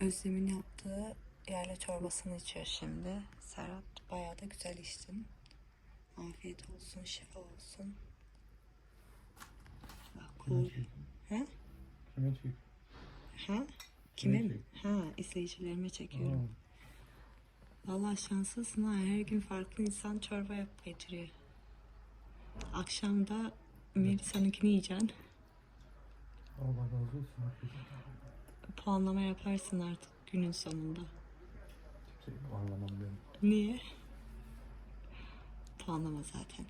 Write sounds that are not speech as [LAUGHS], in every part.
Özlem'in yaptığı yerle çorbasını içiyor şimdi. Serhat bayağı da güzel içtin. Afiyet olsun, şifa olsun. Bak, cool. Ha? Kime çek? Ha? Kime mi? Ha, izleyicilerime çekiyorum. Vallahi şanslısın ha. Her gün farklı insan çorba yapıp getiriyor. Akşam da Melisa'nınkini yiyeceksin. Allah razı olsun. Puanlama yaparsın artık günün sonunda. Anlamam ben. Niye? Puanlama zaten.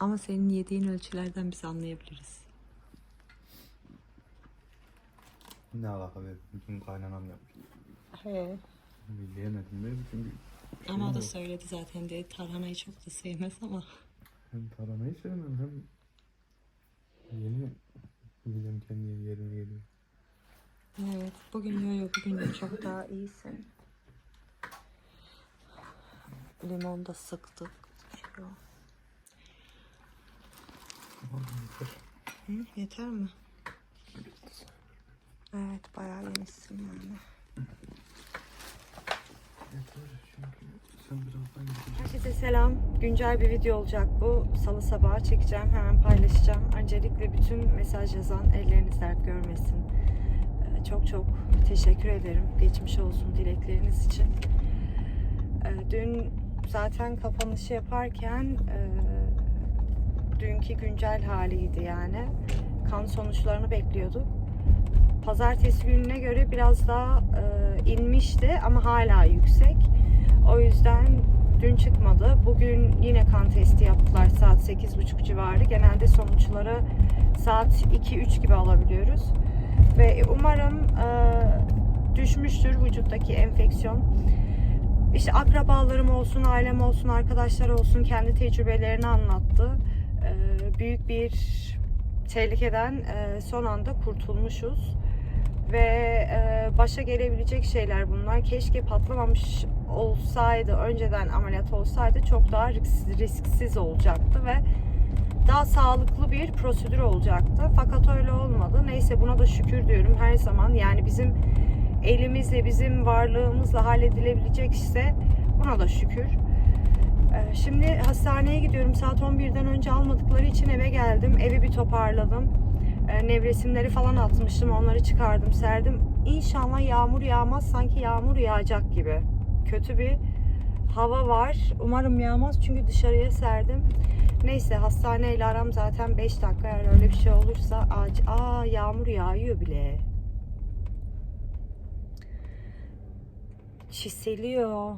Ama senin yediğin ölçülerden biz anlayabiliriz. Ne alaka be? Bütün kaynanam yapmış. He. Bileyemedim be. Çünkü şey Ama o da söyledi zaten de tarhanayı çok da sevmez ama. Hem taramayı sevmem hem yeni bildim kendi yerine geliyor. Evet, bugün yo yo bugün çok daha iyisin. Limon da sıktık. Şu. Hı, yeter mi? Evet, bayağı yemişsin yani. Herkese selam. Güncel bir video olacak bu. Salı sabahı çekeceğim. Hemen paylaşacağım. Öncelikle bütün mesaj yazan elleriniz dert görmesin. Çok çok teşekkür ederim. Geçmiş olsun dilekleriniz için. Ee, Dün zaten kapanışı yaparken e, dünkü güncel haliydi yani. Kan sonuçlarını bekliyorduk. Pazartesi gününe göre biraz daha e, inmişti ama hala yüksek. O yüzden dün çıkmadı. Bugün yine kan testi yaptılar saat 8.30 civarı. Genelde sonuçları saat 2-3 gibi alabiliyoruz. Ve umarım e, düşmüştür vücuttaki enfeksiyon. İşte akrabalarım olsun, ailem olsun, arkadaşlar olsun kendi tecrübelerini anlattı. E, büyük bir tehlikeden e, son anda kurtulmuşuz ve e, başa gelebilecek şeyler bunlar. Keşke patlamamış olsaydı, önceden ameliyat olsaydı çok daha risksiz, risksiz olacaktı ve daha sağlıklı bir prosedür olacaktı. Fakat öyle olmadı. Neyse buna da şükür diyorum her zaman. Yani bizim elimizle, bizim varlığımızla halledilebilecek ise buna da şükür. Ee, Şimdi hastaneye gidiyorum. Saat 11'den önce almadıkları için eve geldim. Evi bir toparladım. Ee, Nevresimleri falan atmıştım. Onları çıkardım, serdim. İnşallah yağmur yağmaz. Sanki yağmur yağacak gibi. Kötü bir hava var. Umarım yağmaz çünkü dışarıya serdim. Neyse hastaneyle aram zaten 5 dakika. Eğer öyle bir şey olursa ac aa yağmur yağıyor bile. Çiseliyor.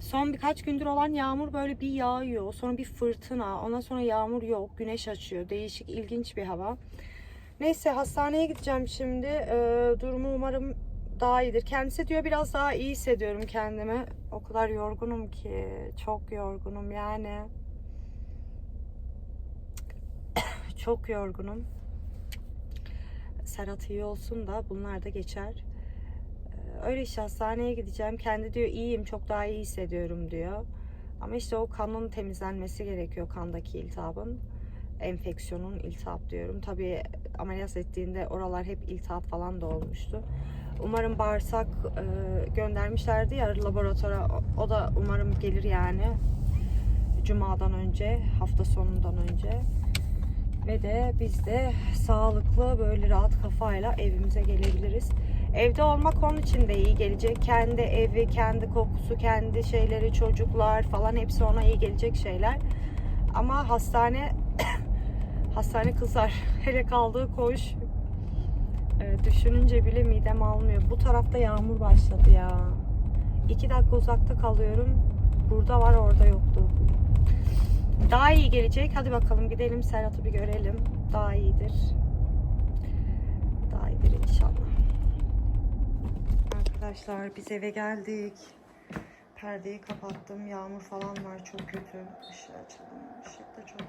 Son birkaç gündür olan yağmur böyle bir yağıyor. Sonra bir fırtına. Ondan sonra yağmur yok. Güneş açıyor. Değişik, ilginç bir hava. Neyse hastaneye gideceğim şimdi. Ee, durumu umarım daha iyidir. Kendisi diyor biraz daha iyi hissediyorum kendimi. O kadar yorgunum ki. Çok yorgunum yani. [COUGHS] Çok yorgunum. Serhat iyi olsun da bunlar da geçer. Ee, Öyle işte hastaneye gideceğim. Kendi diyor iyiyim çok daha iyi hissediyorum diyor. Ama işte o kanın temizlenmesi gerekiyor kandaki iltihabın. Enfeksiyonun iltihap diyorum. Tabii ameliyat ettiğinde oralar hep iltihap falan da olmuştu. Umarım bağırsak e, göndermişlerdi ya laboratuvara. O- da umarım gelir yani. Cuma'dan önce, hafta sonundan önce. Ve de biz de sağlıklı böyle rahat kafayla evimize gelebiliriz. Evde olmak onun için de iyi gelecek. Kendi evi, kendi kokusu, kendi şeyleri, çocuklar falan hepsi ona iyi gelecek şeyler. Ama hastane [COUGHS] hastane kızar. [LAUGHS] Hele kaldığı koğuş e, düşününce bile midem almıyor. Bu tarafta yağmur başladı ya. İki dakika uzakta kalıyorum. Burada var orada yoktu. Daha iyi gelecek. Hadi bakalım gidelim Serhat'ı bir görelim. Daha iyidir. Daha iyidir inşallah. Arkadaşlar biz eve geldik. Perdeyi kapattım. Yağmur falan var çok kötü. Işığı açalım. Işık da çok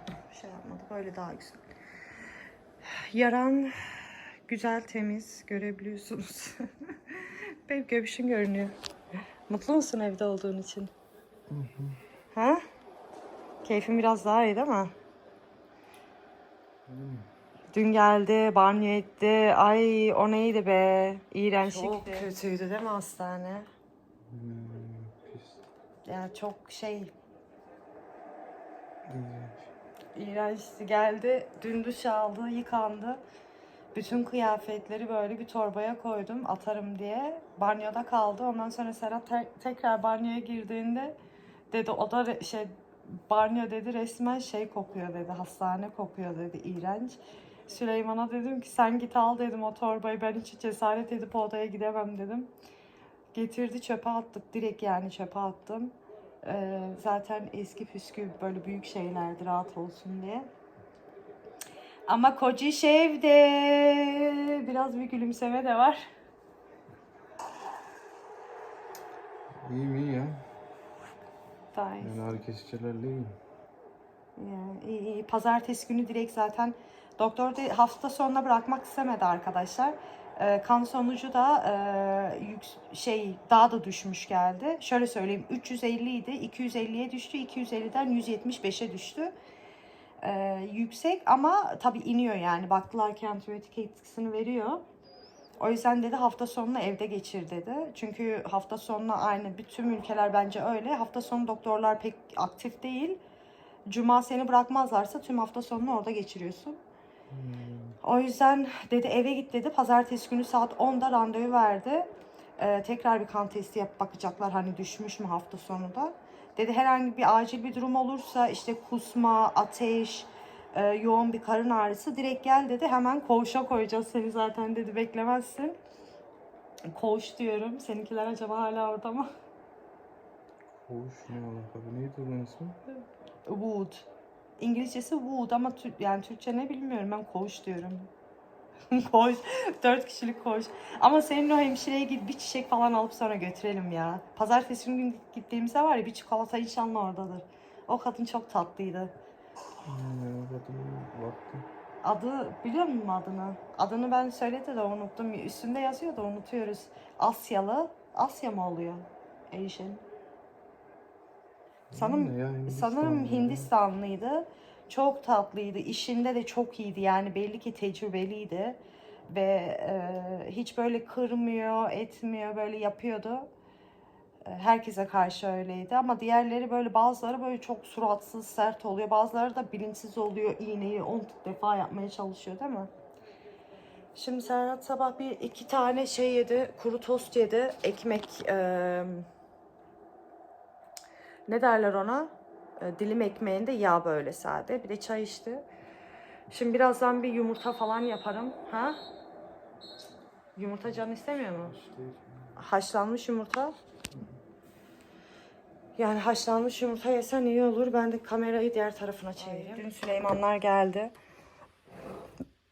şey yapmadı. Böyle daha güzel. Yaran güzel temiz görebiliyorsunuz. [LAUGHS] Benim göbüşüm görünüyor. Mutlu musun evde olduğun için? Ha? Keyfin biraz daha iyi değil mi? Dün geldi, banyo etti. Ay o neydi be? İğrençlikti. Çok kötüydü değil mi hastane? Hmm, pis. Yani çok şey İğrenç. iğrençti. Geldi, dün duş aldı, yıkandı. Bütün kıyafetleri böyle bir torbaya koydum atarım diye. Banyoda kaldı. Ondan sonra Serhat te- tekrar banyoya girdiğinde dedi o da şey banyo dedi resmen şey kokuyor dedi. Hastane kokuyor dedi. iğrenç. Süleyman'a dedim ki sen git al dedim o torbayı. Ben hiç cesaret edip odaya gidemem dedim. Getirdi çöpe attık. Direkt yani çöpe attım. Ee, zaten eski püskü böyle büyük şeylerdi rahat olsun diye. Ama koca evde biraz bir gülümseme de var. İyi ya. Nice. Yani ağrı kesicilerle. Yani iyi, iyi. Pazartesi günü direkt zaten doktor da hafta sonuna bırakmak istemedi arkadaşlar. Ee, kan sonucu da e, yük, şey daha da düşmüş geldi. Şöyle söyleyeyim 350 idi 250'ye düştü 250'den 175'e düştü. Ee, yüksek ama tabii iniyor yani baktılar ki antibiyotik etkisini veriyor. O yüzden dedi hafta sonunu evde geçir dedi. Çünkü hafta sonuna aynı bütün ülkeler bence öyle. Hafta sonu doktorlar pek aktif değil. Cuma seni bırakmazlarsa tüm hafta sonunu orada geçiriyorsun. O yüzden dedi eve git dedi. Pazartesi günü saat 10'da randevu verdi. Ee, tekrar bir kan testi yapıp bakacaklar hani düşmüş mü hafta sonu da. Dedi herhangi bir acil bir durum olursa işte kusma, ateş, e, yoğun bir karın ağrısı direkt gel dedi. Hemen koğuşa koyacağız seni zaten dedi beklemezsin. Koğuş diyorum. Seninkiler acaba hala orada mı? Koğuş ne alaka? Neydi bunun ismi? Wood. İngilizcesi Wood ama Tür- yani Türkçe ne bilmiyorum. Ben koğuş diyorum. [LAUGHS] koğuş. Dört kişilik koğuş. Ama senin o hemşireye git bir çiçek falan alıp sonra götürelim ya. Pazartesi gün gittiğimizde var ya bir çikolata inşallah oradadır. O kadın çok tatlıydı. Adı biliyor musun adını? Adını ben söyledi de unuttum. Üstünde yazıyor da unutuyoruz. Asyalı. Asya mı oluyor? Asian. Sanırım Sanırım. Hindistanlıydı. Çok tatlıydı. İşinde de çok iyiydi. Yani belli ki tecrübeliydi. Ve e, hiç böyle kırmıyor, etmiyor, böyle yapıyordu. E, herkese karşı öyleydi. Ama diğerleri böyle bazıları böyle çok suratsız, sert oluyor. Bazıları da bilinçsiz oluyor. İğneyi 10 defa yapmaya çalışıyor değil mi? Şimdi Serhat sabah bir iki tane şey yedi. Kuru tost yedi. Ekmek... e, ne derler ona? E, dilim ekmeğinde yağ böyle sade. Bir de çay içti. Şimdi birazdan bir yumurta falan yaparım. Ha? Yumurta can istemiyor mu? Haşlanmış yumurta. Yani haşlanmış yumurta yesen iyi olur. Ben de kamerayı diğer tarafına çevireyim. Dün Süleymanlar geldi.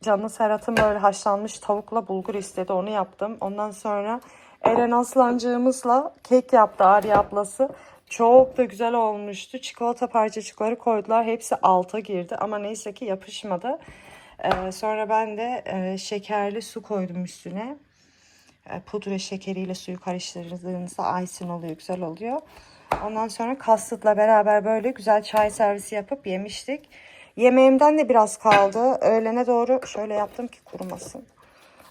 Canlı Serhat'ın böyle haşlanmış tavukla bulgur istedi. Onu yaptım. Ondan sonra Eren Aslancığımızla kek yaptı Arya ablası. Çok da güzel olmuştu. Çikolata parçacıkları koydular. Hepsi alta girdi ama neyse ki yapışmadı. Ee, sonra ben de e, şekerli su koydum üstüne. E, pudra şekeriyle suyu karıştırdığınızda icing oluyor. Güzel oluyor. Ondan sonra kastırtla beraber böyle güzel çay servisi yapıp yemiştik. Yemeğimden de biraz kaldı. Öğlene doğru şöyle yaptım ki kurumasın.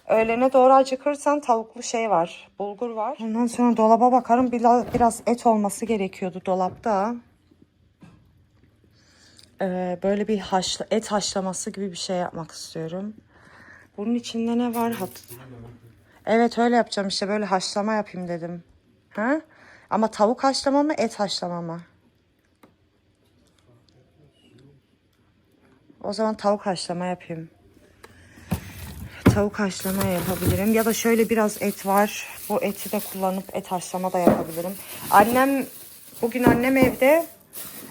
Öğlene doğru acıkırsan tavuklu şey var. Bulgur var. Ondan sonra dolaba bakarım. Biraz, et olması gerekiyordu dolapta. Ee, böyle bir haşla, et haşlaması gibi bir şey yapmak istiyorum. Bunun içinde ne var? Hat evet öyle yapacağım işte böyle haşlama yapayım dedim. Ha? Ama tavuk haşlama mı et haşlama mı? O zaman tavuk haşlama yapayım. Tavuk haşlama yapabilirim. Ya da şöyle biraz et var. Bu eti de kullanıp et haşlama da yapabilirim. Annem, bugün annem evde.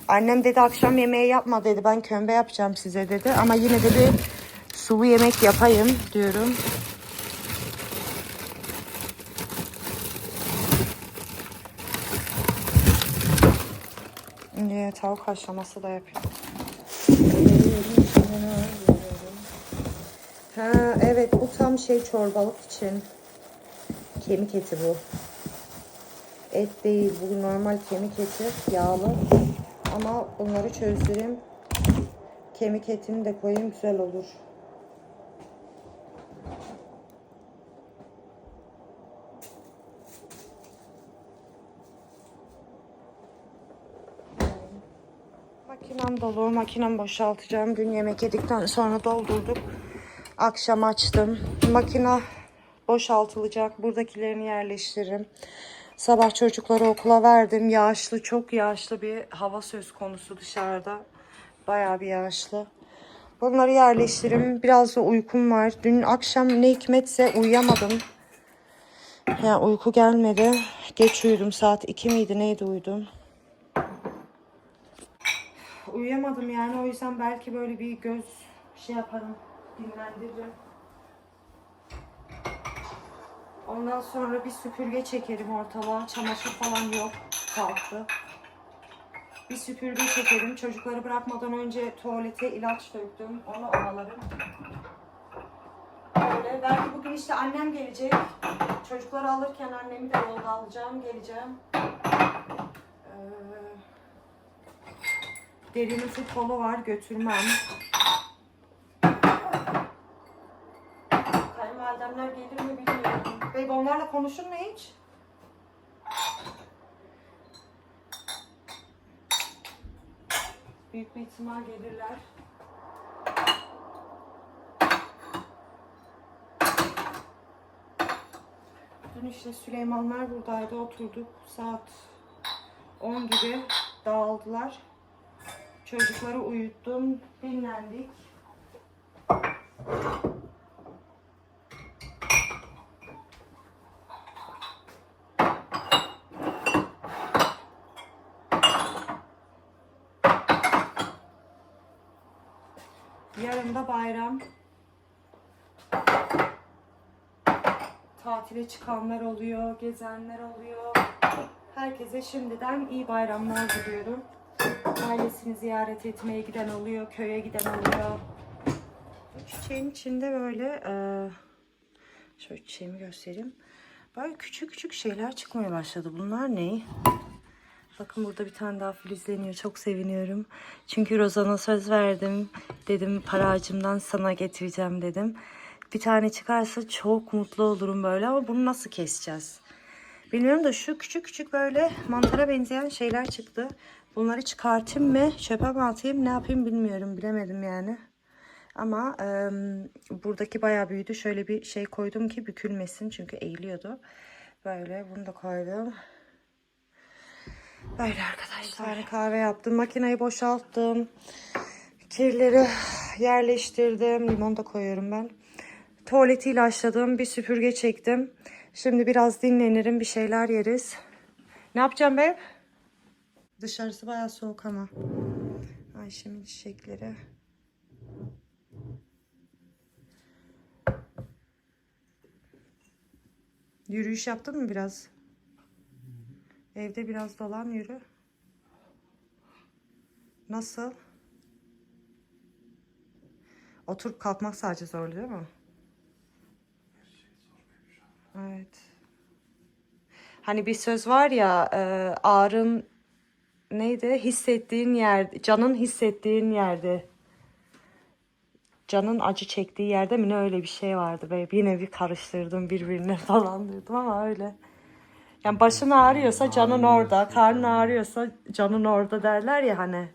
Annem dedi akşam yemeği yapma dedi. Ben kömbe yapacağım size dedi. Ama yine de bir sulu yemek yapayım diyorum. Şimdi tavuk haşlaması da yapıyorum. Ha evet bu tam şey çorbalık için. Kemik eti bu. Et değil bu normal kemik eti yağlı. Ama bunları çözdüreyim. Kemik etini de koyayım güzel olur. Makinem dolu, makinem boşaltacağım. Dün yemek yedikten sonra doldurduk. Akşam açtım. Makine boşaltılacak. Buradakilerini yerleştiririm. Sabah çocukları okula verdim. Yağışlı, çok yağışlı bir hava söz konusu dışarıda. Bayağı bir yağışlı. Bunları yerleştiririm. Biraz da uykum var. Dün akşam ne hikmetse uyuyamadım. Yani uyku gelmedi. Geç uyudum. Saat 2 miydi neydi uyudum. Uyuyamadım yani o yüzden belki böyle bir göz şey yaparım. Dinlendiririm. Ondan sonra bir süpürge çekerim ortalığa. Çamaşır falan yok. Kalktı. Bir süpürge çekerim. Çocukları bırakmadan önce tuvalete ilaç döktüm. Onu ovalarım. Öyle. Belki bugün işte annem gelecek. Çocukları alırken annemi de yolda alacağım. Geleceğim. Ee, derinin futbolu var. Götürmem. Kayınvalidemler gelir mi bilmiyorum. Bey onlarla konuşur mu hiç? Büyük bir ihtimal gelirler. Dün işte Süleymanlar buradaydı oturduk. Saat 10 gibi dağıldılar. Çocukları uyuttum. Dinlendik. Yarın da bayram. Tatile çıkanlar oluyor, gezenler oluyor. Herkese şimdiden iyi bayramlar diliyorum. Ailesini ziyaret etmeye giden oluyor, köye giden oluyor. Çiçeğin içinde böyle eee şöyle çiçeğimi göstereyim. Böyle küçük küçük şeyler çıkmaya başladı. Bunlar ne? Bakın burada bir tane daha filizleniyor. Çok seviniyorum. Çünkü Rozan'a söz verdim. Dedim para harcımdan sana getireceğim dedim. Bir tane çıkarsa çok mutlu olurum böyle ama bunu nasıl keseceğiz? Bilmiyorum da şu küçük küçük böyle mantara benzeyen şeyler çıktı. Bunları çıkartayım mı? Çöpe mi atayım? Ne yapayım bilmiyorum. Bilemedim yani. Ama e, buradaki bayağı büyüdü. Şöyle bir şey koydum ki bükülmesin. Çünkü eğiliyordu. Böyle bunu da koydum. Böyle arkadaşlar. Bir tane kahve yaptım. Makineyi boşalttım. Kirleri yerleştirdim. Limon da koyuyorum ben. Tuvaleti ilaçladım. Bir süpürge çektim. Şimdi biraz dinlenirim. Bir şeyler yeriz. Ne yapacağım be? Dışarısı bayağı soğuk ama. Ayşe'min çiçekleri. Yürüyüş yaptın mı biraz? Evde biraz dolan yürü. Nasıl? Oturup kalkmak sadece zor değil mi? Evet. Hani bir söz var ya e, ağrın neydi? Hissettiğin yer, canın hissettiğin yerde. Canın acı çektiği yerde mi ne öyle bir şey vardı be. Yine bir karıştırdım birbirine [LAUGHS] falan dedim ama öyle. Yani başın ağrıyorsa canın orada, karnın ağrıyorsa canın orada derler ya hani.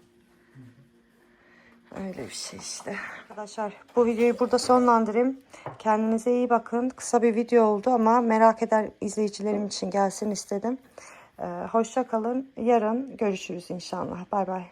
Öyle bir şey işte. Arkadaşlar bu videoyu burada sonlandırayım. Kendinize iyi bakın. Kısa bir video oldu ama merak eden izleyicilerim için gelsin istedim. Ee, hoşça kalın. Yarın görüşürüz inşallah. Bay bay.